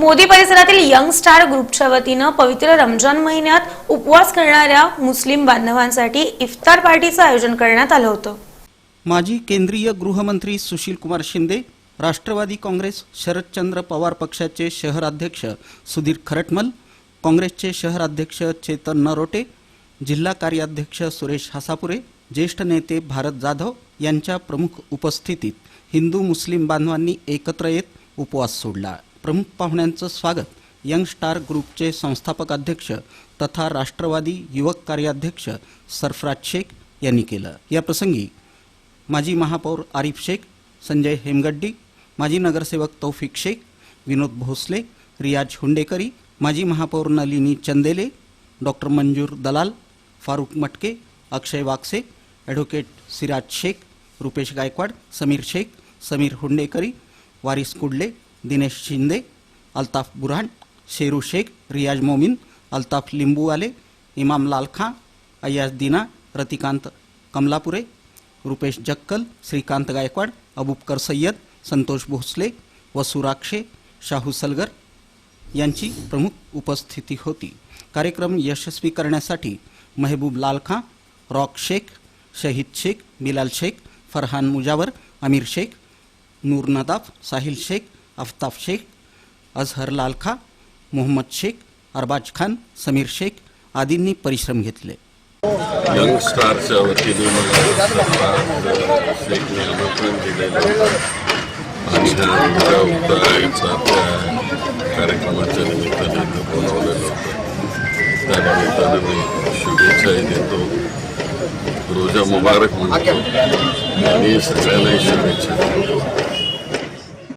मोदी परिसरातील young star ग्रुपच्या वतीनं पवित्र रमजान महिन्यात उपवास करणाऱ्या मुस्लिम बांधवांसाठी इफ्तार पार्टीचं आयोजन करण्यात आलं होतं. माजी केंद्रीय गृहमंत्री सुशील कुमार शिंदे राष्ट्रवादी काँग्रेस शरदचंद्र पवार पक्षाचे शहराध्यक्ष सुधीर खरटमल काँग्रेसचे शहराध्यक्ष चेतन नरोटे जिल्हा कार्याध्यक्ष सुरेश हासापुरे ज्येष्ठ नेते भारत जाधव यांच्या प्रमुख उपस्थितीत हिंदू मुस्लिम बांधवांनी एकत्र येत उपवास सोडला. प्रमुख पाहुण्यांचं स्वागत. यंग स्टार ग्रुपचे संस्थापक अध्यक्ष तथा राष्ट्रवादी युवक कार्याध्यक्ष सरफराज शेख यांनी केलं. या प्रसंगी माजी महापौर आरिफ शेख संजय हेमगड्डी माजी नगरसेवक तौफिक शेख विनोद भोसले रियाज हुंडेकरी माजी महापौर नलिनी चंदेले डॉक्टर मंजूर दलाल फारुक मटके अक्षय वागसे ॲडव्होकेट सिराज शेख रुपेश गायकवाड समीर शेख समीर हुंडेकरी वारिस कुडले दिनेश शिंदे अल्ताफ बुरहान शेरू शेख रियाज मोमीन अल्ताफ लिंबूवाले इमाम लाल खां अय्याज दिना रतिकांत कमलापुरे रुपेश जक्कल श्रीकांत गायकवाड अबुबकर सय्यद संतोष भोसले वसुराक्षे शाहू सलगर यांची प्रमुख उपस्थिती होती. कार्यक्रम यशस्वी करण्यासाठी महबूब लाल खां रॉक शेख शहीद शेख बिलाल शेख फरहान मुजावर अमीर शेख नूर नदाफ साहिल शेख अफ्ताफ शेख अझहर लाल खां मोहम्मद शेख अरबाज खान समीर शेख आदींनी परिश्रम घेतले. यंग स्टारच्या वतीने शेखने आमंत्रण दिलेलं आणि हा उत्तरायणचा त्या कार्यक्रमाच्या निमित्ताने इथं बोलावलेलं होतं. त्या निमित्ताने मी शुभेच्छाही देतो. रोजा मुबारक म्हणतो. आणि सगळ्यांनाही शुभेच्छा देतो.